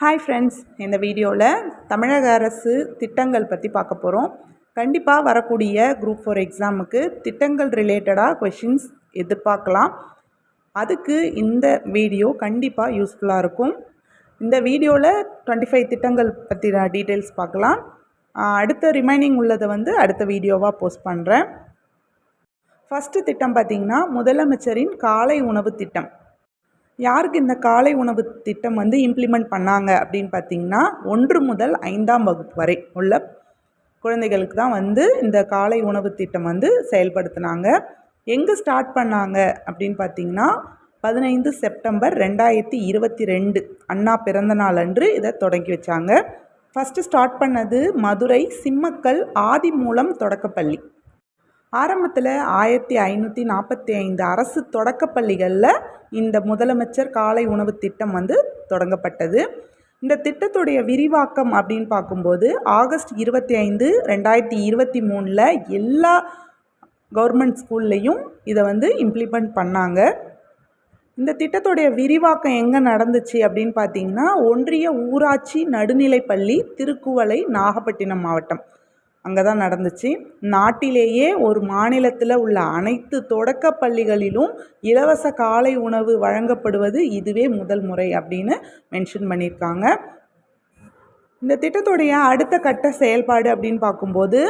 Hi friends இந்த வீடியோவில் தமிழக அரசு திட்டங்கள் பற்றி பார்க்க போகிறோம் கண்டிப்பாக வரக்கூடிய குரூப் ஃபோர் எக்ஸாமுக்கு திட்டங்கள் ரிலேட்டடாக கொஷின்ஸ் எதிர்பார்க்கலாம். அதுக்கு இந்த வீடியோ கண்டிப்பாக யூஸ்ஃபுல்லாக இருக்கும். இந்த வீடியோவில் டுவெண்ட்டி ஃபைவ் திட்டங்கள் பற்றின டீட்டெயில்ஸ் பார்க்கலாம். அடுத்த ரிமைனிங் உள்ளதை வந்து அடுத்த வீடியோவாக போஸ்ட் பண்ணுறேன் ஃபஸ்ட்டு திட்டம் பார்த்திங்கன்னா முதலமைச்சரின் காலை உணவு திட்டம். யாருக்கு இந்த காலை உணவு திட்டம் வந்து இம்ப்ளிமெண்ட் பண்ணாங்க அப்படின்னு பார்த்தீங்கன்னா ஒன்று முதல் ஐந்தாம் வகுப்பு வரை உள்ள குழந்தைகளுக்கு தான் வந்து இந்த காலை உணவு திட்டம் வந்து செயல்படுத்தினாங்க. எங்கே ஸ்டார்ட் பண்ணாங்க அப்படின்னு பார்த்தீங்கன்னா பதினைந்து செப்டம்பர் ரெண்டாயிரத்தி இருபத்தி ரெண்டு அண்ணா பிறந்த நாள் அன்று இதை தொடங்கி வச்சாங்க. ஃபஸ்ட்டு ஸ்டார்ட் பண்ணது மதுரை சிம்மக்கல் ஆதிமூலம் தொடக்கப்பள்ளி. ஆரம்பத்தில் ஆயிரத்தி ஐநூற்றி நாற்பத்தி ஐந்து அரசு தொடக்கப்பள்ளிகளில் இந்த முதலமைச்சர் காலை உணவு திட்டம் வந்து தொடங்கப்பட்டது. இந்த திட்டத்துடைய விரிவாக்கம் அப்படின்னு பார்க்கும்போது ஆகஸ்ட் இருபத்தி ஐந்து ரெண்டாயிரத்தி இருபத்தி மூணில் எல்லா கவர்மெண்ட் ஸ்கூல்லையும் இதை வந்து இம்ப்ளிமெண்ட் பண்ணாங்க. இந்த திட்டத்துடைய விரிவாக்கம் எங்கே நடந்துச்சு அப்படின்னு பார்த்தீங்கன்னா ஒன்றிய ஊராட்சி நடுநிலைப்பள்ளி திருக்குவளை நாகப்பட்டினம் மாவட்டம். அங்கே தான் நடந்துச்சு. நாட்டிலேயே ஒரு மாநிலத்தில் உள்ள அனைத்து தொடக்க பள்ளிகளிலும் இலவச காலை உணவு வழங்கப்படுவது இதுவே முதல் முறை அப்படின்னு மென்ஷன் பண்ணியிருக்காங்க. இந்த திட்டத்துடைய அடுத்த கட்ட செயல்பாடு அப்படின்னு பார்க்கும்போது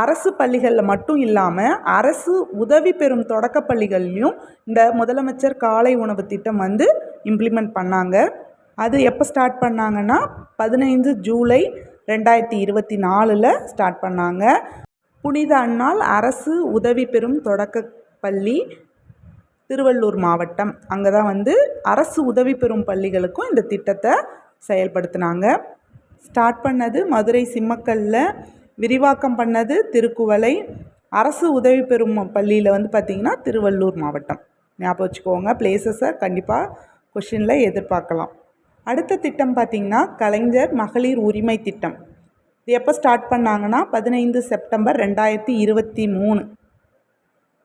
அரசு பள்ளிகளில் மட்டும் இல்லாமல் அரசு உதவி பெறும் தொடக்க பள்ளிகள்லையும் இந்த முதலமைச்சர் காலை உணவு திட்டம் வந்து இம்ப்ளிமெண்ட் பண்ணாங்க. அது எப்போ ஸ்டார்ட் பண்ணாங்கன்னா பதினைந்து ஜூலை ரெண்டாயிரத்தி இருபத்தி நாலில் ஸ்டார்ட் பண்ணாங்க. புனித அண்ணாள் அரசு உதவி பெறும் தொடக்க பள்ளி திருவள்ளூர் மாவட்டம். அங்கே தான் வந்து அரசு உதவி பெறும் பள்ளிகளுக்கும் இந்த திட்டத்தை செயல்படுத்தினாங்க. ஸ்டார்ட் பண்ணது மதுரை சிம்மக்கல்லில் விரிவாக்கம் பண்ணது திருக்குவளை. அரசு உதவி பெறும் பள்ளியில் வந்து பார்த்திங்கன்னா திருவள்ளூர் மாவட்டம். ஞாபகம் வச்சுக்கோங்க பிளேசஸை கண்டிப்பாக கொஷினில் எதிர்பார்க்கலாம். அடுத்த திட்டம் பார்த்திங்கன்னா கலைஞர் மகளிர் உரிமை திட்டம். இது எப்போ ஸ்டார்ட் பண்ணாங்கன்னா பதினைந்து செப்டம்பர் ரெண்டாயிரத்தி இருபத்தி மூணு.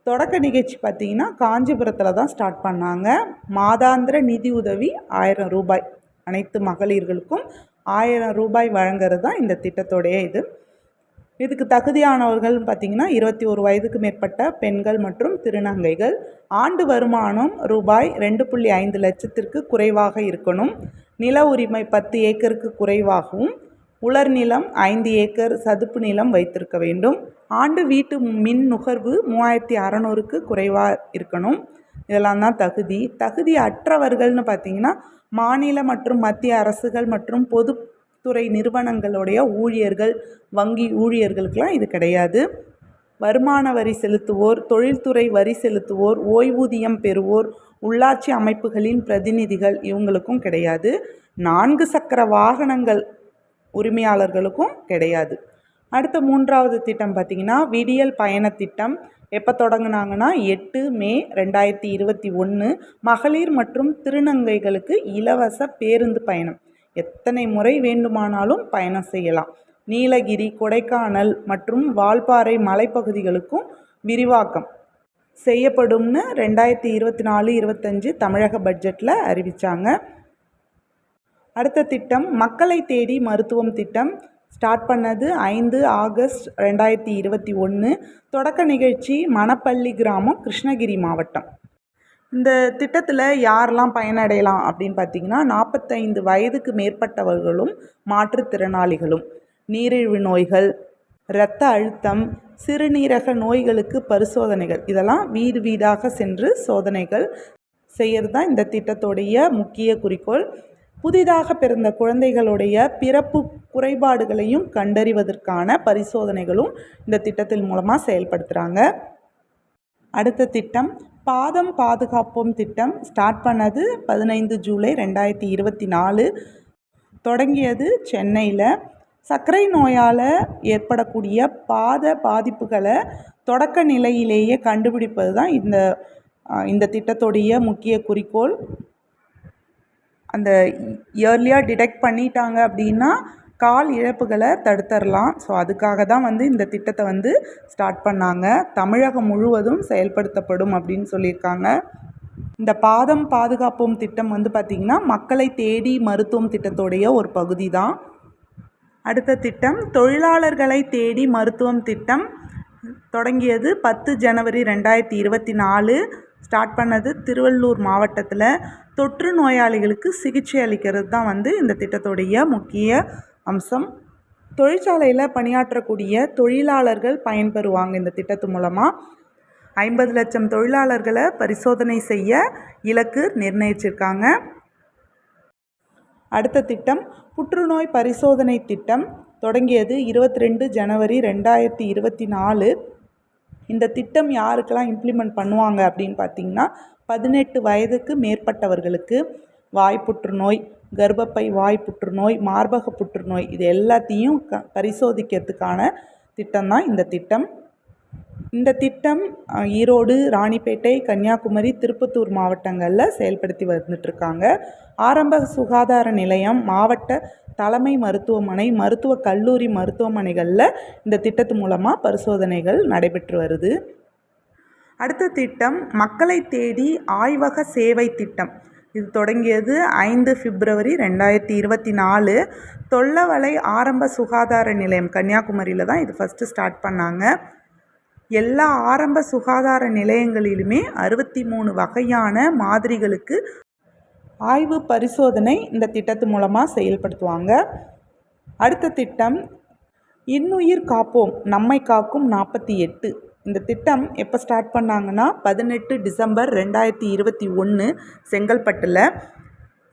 தொடக்க நிகழ்ச்சி பார்த்திங்கன்னா காஞ்சிபுரத்தில் தான் ஸ்டார்ட் பண்ணாங்க. மாதாந்திர நிதி உதவி ஆயிரம் ரூபாய். அனைத்து மகளிர்களுக்கும் ஆயிரம் ரூபாய் வழங்குறது தான் இந்த திட்டத்தோடைய இது. இதுக்கு தகுதியானவர்கள் பார்த்திங்கன்னா இருபத்தி ஒரு வயதுக்கு மேற்பட்ட பெண்கள் மற்றும் திருநங்கைகள். ஆண்டு வருமானம் ரூபாய் ரெண்டு புள்ளி ஐந்து லட்சத்திற்கு குறைவாக இருக்கணும். நில உரிமை பத்து ஏக்கருக்கு குறைவாகவும் உலர் நிலம் ஐந்து ஏக்கர் சதுப்பு நிலம் வைத்திருக்க வேண்டும். ஆண்டு வீட்டு மின் நுகர்வு மூவாயிரத்தி அறநூறுக்கு குறைவாக இருக்கணும். இதெல்லாம் தான் தகுதி. தகுதி அற்றவர்கள்னு பார்த்திங்கன்னா மாநில மற்றும் மத்திய அரசுகள் மற்றும் பொது துறை நிறுவனங்களுடைய ஊழியர்கள் வங்கி ஊழியர்களுக்கெல்லாம் இது கிடையாது. வருமான வரி செலுத்துவோர் தொழில்துறை வரி செலுத்துவோர் ஓய்வூதியம் பெறுவோர் உள்ளாட்சி அமைப்புகளின் பிரதிநிதிகள் இவங்களுக்கும் கிடையாது. நான்கு சக்கர வாகனங்கள் உரிமையாளர்களுக்கும் கிடையாது. அடுத்த மூன்றாவது திட்டம் பார்த்திங்கன்னா விடியல் பயண திட்டம். எப்போ தொடங்கினாங்கன்னா எட்டு மே ரெண்டாயிரத்தி இருபத்தி ஒன்று. மகளிர் மற்றும் திருநங்கைகளுக்கு இலவச பேருந்து பயணம். எத்தனை முறை வேண்டுமானாலும் பயணம் செய்யலாம். நீலகிரி கொடைக்கானல் மற்றும் வால்பாறை மலைப்பகுதிகளுக்கும் விரிவாக்கம். செய்யப்படும்னு ரெண்டாயிரத்தி இருபத்தி நாலு இருபத்தஞ்சு தமிழக பட்ஜெட்டில் அறிவித்தாங்க அடுத்த திட்டம் மக்களை தேடி மருத்துவம் திட்டம். ஸ்டார்ட் பண்ணது ஐந்து ஆகஸ்ட் ரெண்டாயிரத்தி இருபத்தி ஒன்று தொடக்க நிகழ்ச்சி மணப்பள்ளி கிராமம் கிருஷ்ணகிரி மாவட்டம். இந்த திட்டத்தில் யாரெல்லாம் பயனடையலாம் அப்படின்னு பார்த்தீங்கன்னா நாற்பத்தைந்து வயதுக்கு மேற்பட்டவர்களும் மாற்றுத்திறனாளிகளும். நீரிழிவு நோய்கள் இரத்த அழுத்தம் சிறுநீரக நோய்களுக்கு பரிசோதனைகள். இதெல்லாம் வீடு வீடாக சென்று சோதனைகள் செய்கிறது தான் இந்த திட்டத்துடைய முக்கிய குறிக்கோள். புதிதாக பிறந்த குழந்தைகளுடைய பிறப்பு குறைபாடுகளையும் கண்டறிவதற்கான பரிசோதனைகளும் இந்த திட்டத்தின் மூலமாக செயல்படுத்துகிறாங்க அடுத்த திட்டம் பாதம் பாதுகாப்போம் திட்டம் ஸ்டார்ட் பண்ணது பதினைந்து ஜூலை ரெண்டாயிரத்தி இருபத்தி நாலு. தொடங்கியது சென்னையில். சர்க்கரை நோயால் ஏற்படக்கூடிய பாத பாதிப்புகளை தொடக்க நிலையிலேயே கண்டுபிடிப்பது தான் இந்த இந்த திட்டத்துடைய முக்கிய குறிக்கோள். அந்த இயர்லியாக டிடெக்ட் பண்ணிட்டாங்க அப்படின்னா கால் இழப்புகளை தடுத்துடலாம் ஸோ அதுக்காக தான் வந்து இந்த திட்டத்தை வந்து ஸ்டார்ட் பண்ணாங்க. தமிழகம் முழுவதும் செயல்படுத்தப்படும் அப்படின்னு சொல்லியிருக்காங்க. இந்த பாதம் பாதுகாப்போம் திட்டம் வந்து பார்த்திங்கன்னா மக்களை தேடி மருத்துவம் திட்டத்தோடைய ஒரு பகுதி தான். அடுத்த திட்டம் தொழிலாளர்களை தேடி மருத்துவம் திட்டம். தொடங்கியது பத்து ஜனவரி ரெண்டாயிரத்தி இருபத்தி நாலு. ஸ்டார்ட் பண்ணது திருவள்ளூர் மாவட்டத்தில். தொற்று நோயாளிகளுக்கு சிகிச்சை அளிக்கிறது தான் வந்து இந்த திட்டத்துடைய முக்கிய அம்சம். தொழிற்சாலையில் பணியாற்றக்கூடிய தொழிலாளர்கள் பயன்பெறுவாங்க இந்த திட்டத்து மூலமாக ஐம்பது லட்சம் தொழிலாளர்களை பரிசோதனை செய்ய இலக்கு நிர்ணயிச்சிருக்காங்க. அடுத்த திட்டம் புற்றுநோய் பரிசோதனை திட்டம். தொடங்கியது இருபத்தி ரெண்டு ஜனவரி ரெண்டாயிரத்தி இருபத்தி நாலு. இந்த திட்டம் யாருக்கெல்லாம் இம்ப்ளிமெண்ட் பண்ணுவாங்க அப்படின்னு பார்த்தீங்கன்னா பதினெட்டு வயதுக்கு மேற்பட்டவர்களுக்கு. வாய் புற்றுநோய் கர்ப்பப்பை வாய் புற்றுநோய் மார்பக புற்றுநோய் இது எல்லாத்தையும் க பரிசோதிக்கிறதுக்கான திட்டம் தான் இந்த திட்டம். இந்த திட்டம் ஈரோடு ராணிப்பேட்டை கன்னியாகுமரி திருப்பத்தூர் மாவட்டங்களில் செயல்படுத்தி வந்துட்டுருக்காங்க ஆரம்ப சுகாதார நிலையம் மாவட்ட தலைமை மருத்துவமனை மருத்துவக் கல்லூரி மருத்துவமனைகளில் இந்த திட்டத்து மூலமாக பரிசோதனைகள் நடைபெற்று வருது. அடுத்த திட்டம் மக்களை தேடி ஆய்வக சேவை திட்டம். இது தொடங்கியது ஐந்து பிப்ரவரி ரெண்டாயிரத்தி இருபத்தி நாலு. தொல்லவலை ஆரம்ப சுகாதார நிலையம் கன்னியாகுமரியில் தான் இது ஃபஸ்ட்டு ஸ்டார்ட் பண்ணாங்க. எல்லா ஆரம்ப சுகாதார நிலையங்களிலுமே அறுபத்தி மூணு வகையான மாதிரிகளுக்கு ஆய்வு பரிசோதனை இந்த திட்டத்து மூலமாக செயல்படுத்துவாங்க. அடுத்த திட்டம் இன்னுயிர் காப்போம் நம்மை காக்கும் நாற்பத்தி எட்டு. இந்த திட்டம் எப்போ ஸ்டார்ட் பண்ணாங்கன்னா பதினெட்டு டிசம்பர் ரெண்டாயிரத்தி இருபத்தி ஒன்று செங்கல்பட்டில்.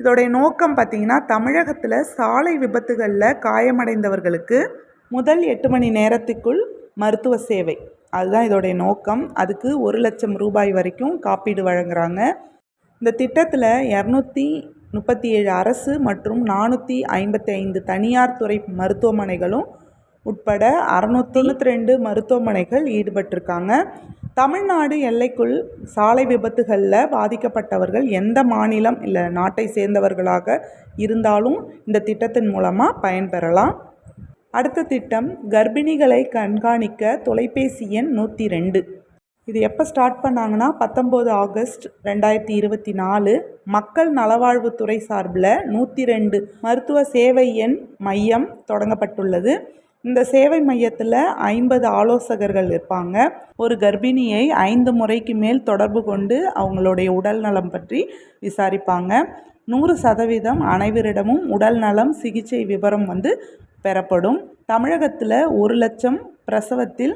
இதோடைய நோக்கம் பார்த்திங்கன்னா தமிழகத்தில் சாலை விபத்துகளில் காயமடைந்தவர்களுக்கு முதல் எட்டு மணி நேரத்துக்குள் மருத்துவ சேவை. அதுதான் இதோடைய நோக்கம். அதுக்கு ஒரு லட்சம் ரூபாய் வரைக்கும் காப்பீடு வழங்குகிறாங்க இந்த திட்டத்தில் இரநூத்தி முப்பத்தி ஏழு அரசு மற்றும் நானூற்றி ஐம்பத்தி ஐந்து தனியார் துறை மருத்துவமனைகளும் உட்பட அறநூற்றி தொண்ணூற்றி ரெண்டு மருத்துவமனைகள் ஈடுபட்டிருக்காங்க. தமிழ்நாடு எல்லைக்குள் சாலை விபத்துகளில் பாதிக்கப்பட்டவர்கள் எந்த மாநிலம் இல்லை நாட்டை சேர்ந்தவர்களாக இருந்தாலும் இந்த திட்டத்தின் மூலமாக பயன்பெறலாம் அடுத்த திட்டம் கர்ப்பிணிகளை கண்காணிக்க தொலைபேசி எண் நூற்றி ரெண்டு இது எப்போ ஸ்டார்ட் பண்ணாங்கன்னா பத்தொம்போது ஆகஸ்ட் ரெண்டாயிரத்தி இருபத்தி நாலு மக்கள் நலவாழ்வுத்துறை சார்பில் நூற்றி ரெண்டு மருத்துவ சேவை எண் மையம் தொடங்கப்பட்டுள்ளது. இந்த சேவை மையத்தில் ஐம்பது ஆலோசகர்கள் இருப்பாங்க. ஒரு கர்ப்பிணியை ஐந்து முறைக்கு மேல் தொடர்பு கொண்டு அவங்களுடைய உடல் நலம் பற்றி விசாரிப்பாங்க. நூறு சதவீதம் அனைவரிடமும் உடல் நலம் சிகிச்சை விவரம் வந்து பெறப்படும். தமிழகத்தில் ஒரு லட்சம் பிரசவத்தில்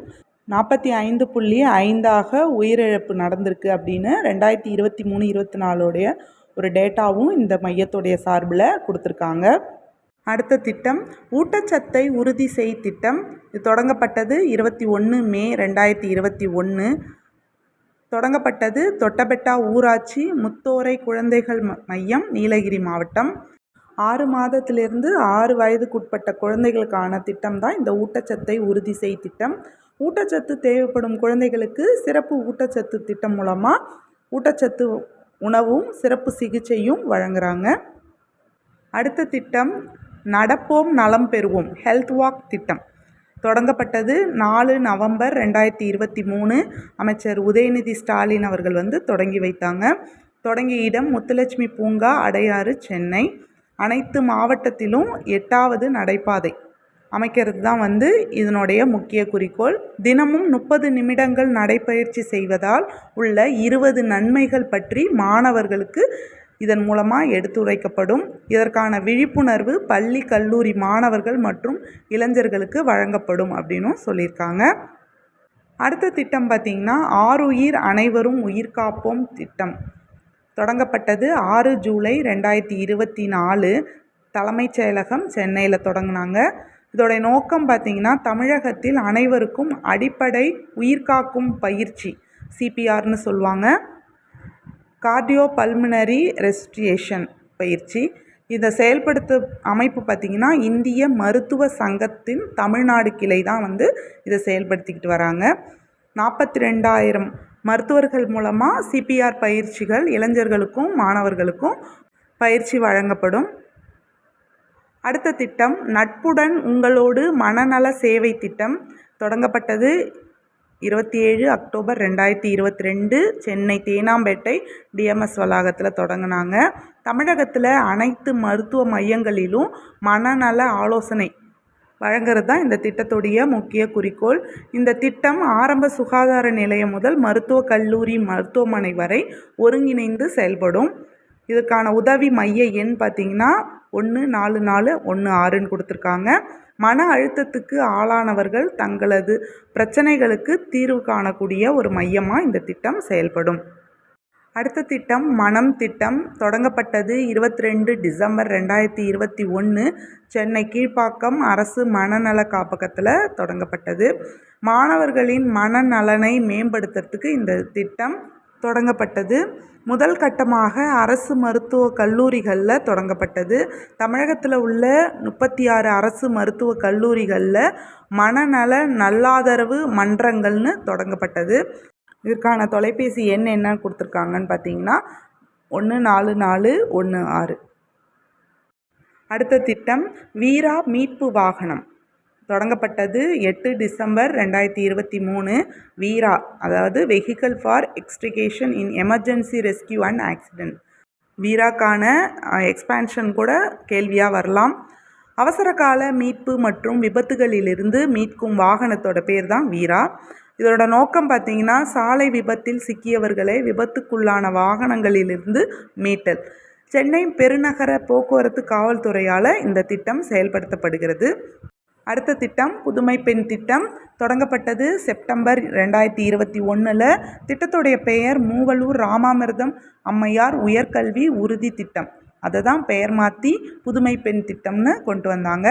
நாற்பத்தி ஐந்து புள்ளி ஐந்தாக உயிரிழப்பு நடந்திருக்கு அப்படின்னு ரெண்டாயிரத்தி இருபத்தி மூணு இருபத்தி நாலுடைய ஒரு டேட்டாவும் இந்த மையத்துடைய சார்பில் கொடுத்துருக்காங்க. அடுத்த திட்டம் ஊட்டச்சத்தை உறுதி செய் திட்டம். இது தொடங்கப்பட்டது இருபத்தி ஒன்று மே ரெண்டாயிரத்தி இருபத்தி ஒன்று தொடங்கப்பட்டது தொட்டபெட்டா ஊராட்சி முத்தோரை குழந்தைகள் ம- மையம் நீலகிரி மாவட்டம். ஆறு மாதத்திலிருந்து ஆறு வயதுக்குட்பட்ட குழந்தைகளுக்கான திட்டம் தான் இந்த ஊட்டச்சத்தை உறுதி செய் திட்டம். ஊட்டச்சத்து தேவைப்படும் குழந்தைகளுக்கு சிறப்பு ஊட்டச்சத்து திட்டம் மூலமாக ஊட்டச்சத்து உணவும் சிறப்பு சிகிச்சையும் வழங்குறாங்க. அடுத்த திட்டம் நடப்போம் நலம் பெறுவோம். ஹெல்த் வாக் திட்டம். தொடங்கப்பட்டது நாலு நவம்பர் ரெண்டாயிரத்தி இருபத்தி மூணு. அமைச்சர் உதயநிதி ஸ்டாலின் அவர்கள் வந்து தொடங்கி வைத்தாங்க. தொடங்கிய இடம் முத்துலட்சுமி பூங்கா அடையாறு சென்னை. அனைத்து மாவட்டத்திலும் எட்டாவது நடைபாதை. அமைக்கிறது தான் வந்து இதனுடைய முக்கிய குறிக்கோள். தினமும் முப்பது நிமிடங்கள் நடைப்பயிற்சி செய்வதால் உள்ள இருபது நன்மைகள் பற்றி மாணவர்களுக்கு இதன் மூலமாக எடுத்துரைக்கப்படும். இதற்கான விழிப்புணர்வு பள்ளி கல்லூரி மாணவர்கள் மற்றும் இளைஞர்களுக்கு வழங்கப்படும் அப்படின்னும் சொல்லியிருக்காங்க. அடுத்த திட்டம் பார்த்திங்கன்னா ஆறுயிர் அனைவரும் உயிர் காப்போம் திட்டம். தொடங்கப்பட்டது ஆறு ஜூலை ரெண்டாயிரத்தி இருபத்தி நாலு. தலைமைச் செயலகம் சென்னையில் தொடங்கினாங்க. இதோடைய நோக்கம் பார்த்திங்கன்னா தமிழகத்தில் அனைவருக்கும் அடிப்படை உயிர்காக்கும் பயிற்சி சிபிஆர்னு சொல்லுவாங்க. கார்டியோ பல்மினரி ரெஸ்டியேஷன் பயிற்சி. இதை செயல்படுத்த அமைப்பு பார்த்திங்கன்னா இந்திய மருத்துவ சங்கத்தின் தமிழ்நாடு கிளை தான் வந்து இதை செயல்படுத்திக்கிட்டு வராங்க. நாற்பத்தி ரெண்டாயிரம் மருத்துவர்கள் மூலமாக சிபிஆர் பயிற்சிகள் இளைஞர்களுக்கும் மாணவர்களுக்கும் பயிற்சி வழங்கப்படும். அடுத்த திட்டம் நட்புடன் உங்களோடு மனநல சேவை திட்டம் தொடங்கப்பட்டது. இருபத்தி ஏழு அக்டோபர் ரெண்டாயிரத்தி இருபத்தி ரெண்டு சென்னை தேனாம்பேட்டை டிஎம்எஸ் வளாகத்தில் தொடங்கினாங்க. தமிழகத்தில் அனைத்து மருத்துவ மையங்களிலும் மனநல ஆலோசனை வழங்குறது தான் இந்த திட்டத்துடைய முக்கிய குறிக்கோள். இந்த திட்டம் ஆரம்ப சுகாதார நிலையம் முதல் மருத்துவக் கல்லூரி மருத்துவமனை வரை ஒருங்கிணைந்து செயல்படும். இதுக்கான உதவி மைய எண் பார்த்திங்கன்னா ஒன்று நாலு நாலு ஒன்று ஆறுன்னு கொடுத்துருக்காங்க. மன அழுத்தத்துக்கு ஆளானவர்கள் தங்களது பிரச்சனைகளுக்கு தீர்வு காணக்கூடிய ஒரு மையமாக இந்த திட்டம் செயல்படும். அடுத்த திட்டம் மனம் திட்டம். தொடங்கப்பட்டது இருபத்தி ரெண்டு டிசம்பர் ரெண்டாயிரத்தி இருபத்தி ஒன்று சென்னை கீழ்ப்பாக்கம் அரசு மனநல காப்பகத்தில் தொடங்கப்பட்டது. மாணவர்களின் மனநலனை மேம்படுத்துறதுக்கு இந்த திட்டம் தொடங்கப்பட்டது. முதல் கட்டமாக அரசு மருத்துவ கல்லூரிகளில் தொடங்கப்பட்டது. தமிழகத்தில் உள்ள முப்பத்தி ஆறு அரசு மருத்துவ கல்லூரிகளில் மனநல நல்லாதரவு மன்றங்கள்னு தொடங்கப்பட்டது. இதற்கான தொலைபேசி எண் என்ன கொடுத்துருக்காங்கன்னு பார்த்தீங்கன்னா ஒன்று நாலு நாலு ஒன்று ஆறு. அடுத்த திட்டம் வீரா மீட்பு வாகனம். தொடங்கப்பட்டது எட்டு டிசம்பர் ரெண்டாயிரத்தி இருபத்தி மூணு. வீரா அதாவது vehicle for extrication in emergency rescue and accident வீராக்கான expansion கூட கேள்வியாக வரலாம். அவசர கால மீட்பு மற்றும் விபத்துகளிலிருந்து மீட்கும் வாகனத்தோட பேர் தான் வீரா. இதோட நோக்கம் பார்த்திங்கன்னா சாலை விபத்தில் சிக்கியவர்களை விபத்துக்குள்ளான வாகனங்களிலிருந்து மீட்டல். சென்னை பெருநகர போக்குவரத்து காவல்துறையால் இந்த திட்டம் செயல்படுத்தப்படுகிறது. அடுத்த திட்டம் புதுமை பெண் திட்டம். தொடங்கப்பட்டது செப்டம்பர் ரெண்டாயிரத்தி இருபத்தி ஒன்றில் திட்டத்துடைய பெயர் மூவலூர் ராமாமிர்தம் அம்மையார் உயர்கல்வி உறுதி திட்டம். அதை தான் பெயர் மாற்றி புதுமை பெண் திட்டம்னு கொண்டு வந்தாங்க.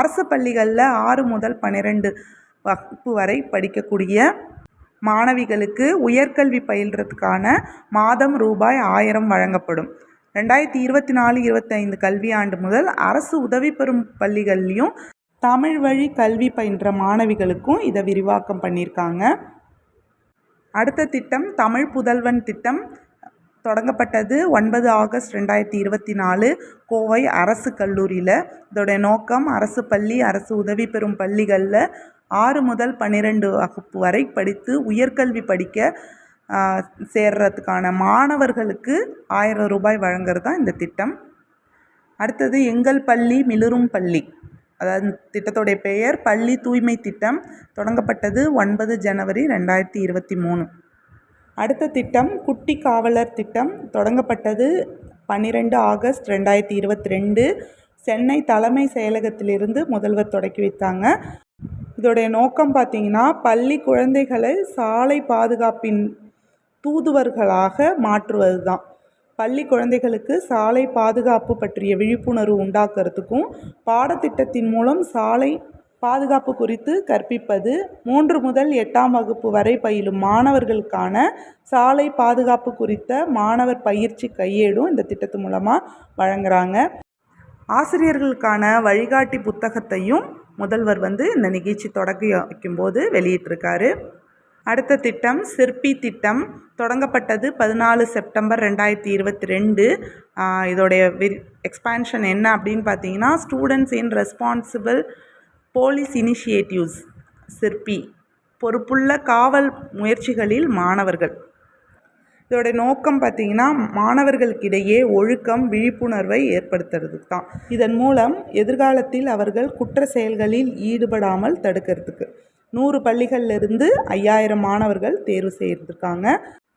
அரசு பள்ளிகளில் ஆறு முதல் பன்னிரெண்டு வகுப்பு வரை படிக்கக்கூடிய மாணவிகளுக்கு உயர்கல்வி பயில்றதுக்கான மாதம் ரூபாய் ஆயிரம் வழங்கப்படும். ரெண்டாயிரத்தி இருபத்தி நாலு இருபத்தைந்து கல்வியாண்டு முதல் அரசு உதவி பெறும் பள்ளிகள்லேயும் தமிழ் வழி கல்வி பயின்ற மாணவிகளுக்கும் இதை விரிவாக்கம் பண்ணியிருக்காங்க. அடுத்த திட்டம் தமிழ் புதல்வன் திட்டம். தொடங்கப்பட்டது ஒன்பது ஆகஸ்ட் ரெண்டாயிரத்தி இருபத்தி நாலு கோவை அரசு கல்லூரியில். இதோடைய நோக்கம் அரசு பள்ளி அரசு உதவி பெறும் பள்ளிகளில் ஆறு முதல் பன்னிரெண்டு வகுப்பு வரை படித்து உயர்கல்வி படிக்க சேர்றதுக்கான மாணவர்களுக்கு ஆயிரம் ரூபாய் வழங்குறது தான் இந்த திட்டம். அடுத்தது எங்கள் பள்ளி மிளிரும் பள்ளி. அதாவது திட்டத்துடைய பெயர் பள்ளி தூய்மை திட்டம் தொடங்கப்பட்டது ஒன்பது ஜனவரி ரெண்டாயிரத்தி இருபத்தி மூணு. அடுத்த திட்டம் குட்டி காவலர் திட்டம் தொடங்கப்பட்டது பன்னிரெண்டு ஆகஸ்ட் ரெண்டாயிரத்தி இருபத்தி ரெண்டு. சென்னை தலைமை செயலகத்திலிருந்து முதல்வர் தொடக்கி வைத்தாங்க. இதோடைய நோக்கம் பார்த்திங்கன்னா பள்ளி குழந்தைகளை சாலை பாதுகாப்பின் தூதுவர்களாக மாற்றுவது தான் பள்ளி குழந்தைகளுக்கு சாலை பாதுகாப்பு பற்றிய விழிப்புணர்வு உண்டாக்குறதுக்கும் பாடத்திட்டத்தின் மூலம் சாலை பாதுகாப்பு குறித்து கற்பிப்பது மூன்று முதல் எட்டாம் வகுப்பு வரை பயிலும் மாணவர்களுக்கான சாலை பாதுகாப்பு குறித்த மாணவர் பயிற்சி கையேடும் இந்த திட்டத்து மூலமாக வழங்குறாங்க. ஆசிரியர்களுக்கான வழிகாட்டி புத்தகத்தையும் முதல்வர் வந்து இந்த நிகழ்ச்சி தொடங்கி வைக்கும்போது வெளியிட்டிருக்காரு. அடுத்த திட்டம் சிற்பி திட்டம். தொடங்கப்பட்டது பதினாலு செப்டம்பர் ரெண்டாயிரத்தி இருபத்தி ரெண்டு. இதோடைய விரி எக்ஸ்பான்ஷன் என்ன அப்படின்னு பார்த்தீங்கன்னா students in responsible police initiatives Sirpi. பொறுப்புள்ள காவல் முயற்சிகளில் மாணவர்கள். இதோடைய நோக்கம் பார்த்திங்கன்னா மாணவர்களுக்கிடையே ஒழுக்கம் விழிப்புணர்வை ஏற்படுத்துறதுக்கு தான் இதன் மூலம் எதிர்காலத்தில் அவர்கள் குற்ற செயல்களில் ஈடுபடாமல் தடுக்கிறதுக்கு. நூறு பள்ளிகள்லேருந்து ஐயாயிரம் மாணவர்கள் தேர்வு செய்திருக்காங்க.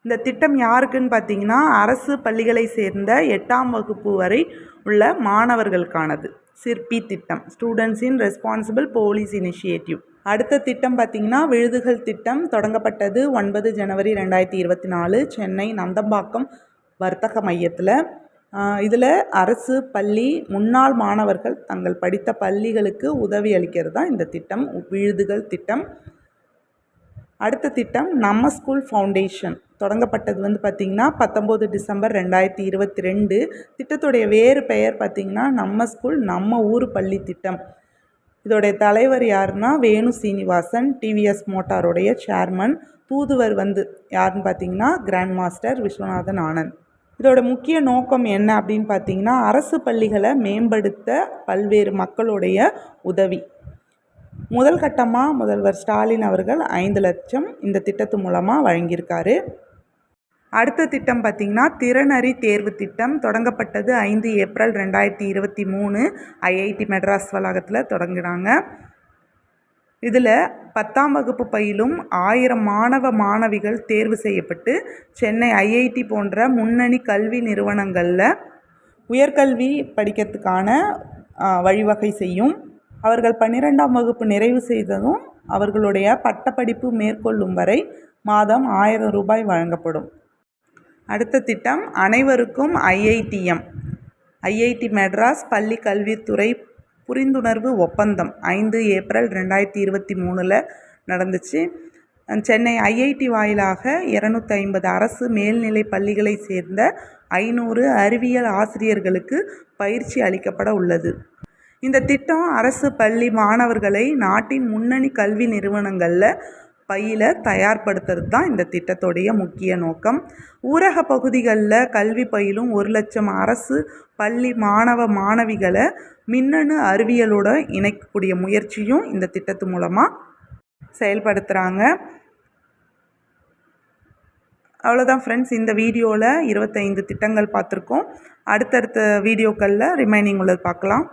இந்த திட்டம் யாருக்குன்னு பார்த்தீங்கன்னா அரசு பள்ளிகளை சேர்ந்த எட்டாம் வகுப்பு வரை உள்ள மாணவர்களுக்கானது. சிற்பி திட்டம். Students in responsible police initiative அடுத்த திட்டம் பார்த்திங்கன்னா விழுதுகள் திட்டம். தொடங்கப்பட்டது ஒன்பது ஜனவரி ரெண்டாயிரத்தி இருபத்தி நாலு சென்னை நந்தம்பாக்கம் வர்த்தக மையத்தில். இதில் அரசு பள்ளி முன்னாள் மாணவர்கள் தங்கள் படித்த பள்ளிகளுக்கு உதவி அளிக்கிறது தான் இந்த திட்டம் விழுதுகள் திட்டம். அடுத்த திட்டம் நம்ம ஸ்கூல் ஃபவுண்டேஷன் தொடங்கப்பட்டது வந்து பார்த்திங்கன்னா பத்தொம்போது டிசம்பர் ரெண்டாயிரத்தி இருபத்தி ரெண்டு. திட்டத்துடைய வேறு பெயர் பார்த்திங்கன்னா நம்ம ஸ்கூல் நம்ம ஊர் பள்ளி திட்டம். இதோடைய தலைவர் யாருன்னா வேணு சீனிவாசன் டிவிஎஸ் மோட்டாருடைய சேர்மன் தூதுவர் வந்து யாருன்னு பார்த்தீங்கன்னா கிராண்ட் மாஸ்டர் விஸ்வநாதன் ஆனந்த். இதோட முக்கிய நோக்கம் என்ன அப்படின்னு பார்த்தீங்கன்னா அரசு பள்ளிகளை மேம்படுத்த பல்வேறு மக்களுடைய உதவி. முதல் கட்டமாக முதல்வர் ஸ்டாலின் அவர்கள் ஐந்து லட்சம் இந்த திட்டத்து மூலமாக வழங்கியிருக்காரு. அடுத்த திட்டம் பார்த்திங்கன்னா திறனறி தேர்வு திட்டம் தொடங்கப்பட்டது ஐந்து ஏப்ரல் ரெண்டாயிரத்தி இருபத்தி மூணு. ஐஐடி மெட்ராஸ் வளாகத்தில் தொடங்கினாங்க. இதில் பத்தாம் வகுப்பு பயிலும் ஆயிரம் மாணவ மாணவிகள் தேர்வு செய்யப்பட்டு சென்னை ஐஐடி போன்ற முன்னணி கல்வி நிறுவனங்களில் உயர்கல்வி படிக்கிறதுக்கான வழிவகை செய்யும். அவர்கள் பன்னிரெண்டாம் வகுப்பு நிறைவு செய்ததும் அவர்களுடைய பட்டப்படிப்பு மேற்கொள்ளும் வரை மாதம் ஆயிரம் ரூபாய் வழங்கப்படும். அடுத்த திட்டம் அனைவருக்கும் ஐஐடிஎம் ஐஐடி மெட்ராஸ் பள்ளி கல்வித்துறை புரிந்துணர்வு ஒப்பந்தம் ஐந்து ஏப்ரல் ரெண்டாயிரத்தி இருபத்தி மூணில் நடந்துச்சு. சென்னை ஐஐடி வாயிலாக இரநூத்தி ஐம்பது அரசு மேல்நிலை பள்ளிகளை சேர்ந்த ஐநூறு அறிவியல் ஆசிரியர்களுக்கு பயிற்சி அளிக்கப்பட உள்ளது. இந்த திட்டம் அரசு பள்ளி மாணவர்களை நாட்டின் முன்னணி கல்வி நிறுவனங்களில் பயில தயார்படுத்துறது தான் இந்த திட்டத்துடைய முக்கிய நோக்கம். ஊரக பகுதிகளில் கல்வி பயிலும் ஒரு லட்சம் அரசு பள்ளி மாணவ மாணவிகளை மின்னணு அறிவியலோட இணைக்கக்கூடிய முயற்சியும் இந்த திட்டத்து மூலமாக செயல்படுத்துகிறாங்க அவ்வளோதான் ஃப்ரெண்ட்ஸ் இந்த வீடியோவில் இருபத்தைந்து திட்டங்கள் பார்த்துருக்கோம். அடுத்தடுத்த வீடியோக்களில் ரிமைனிங் உள்ளது பார்க்கலாம்.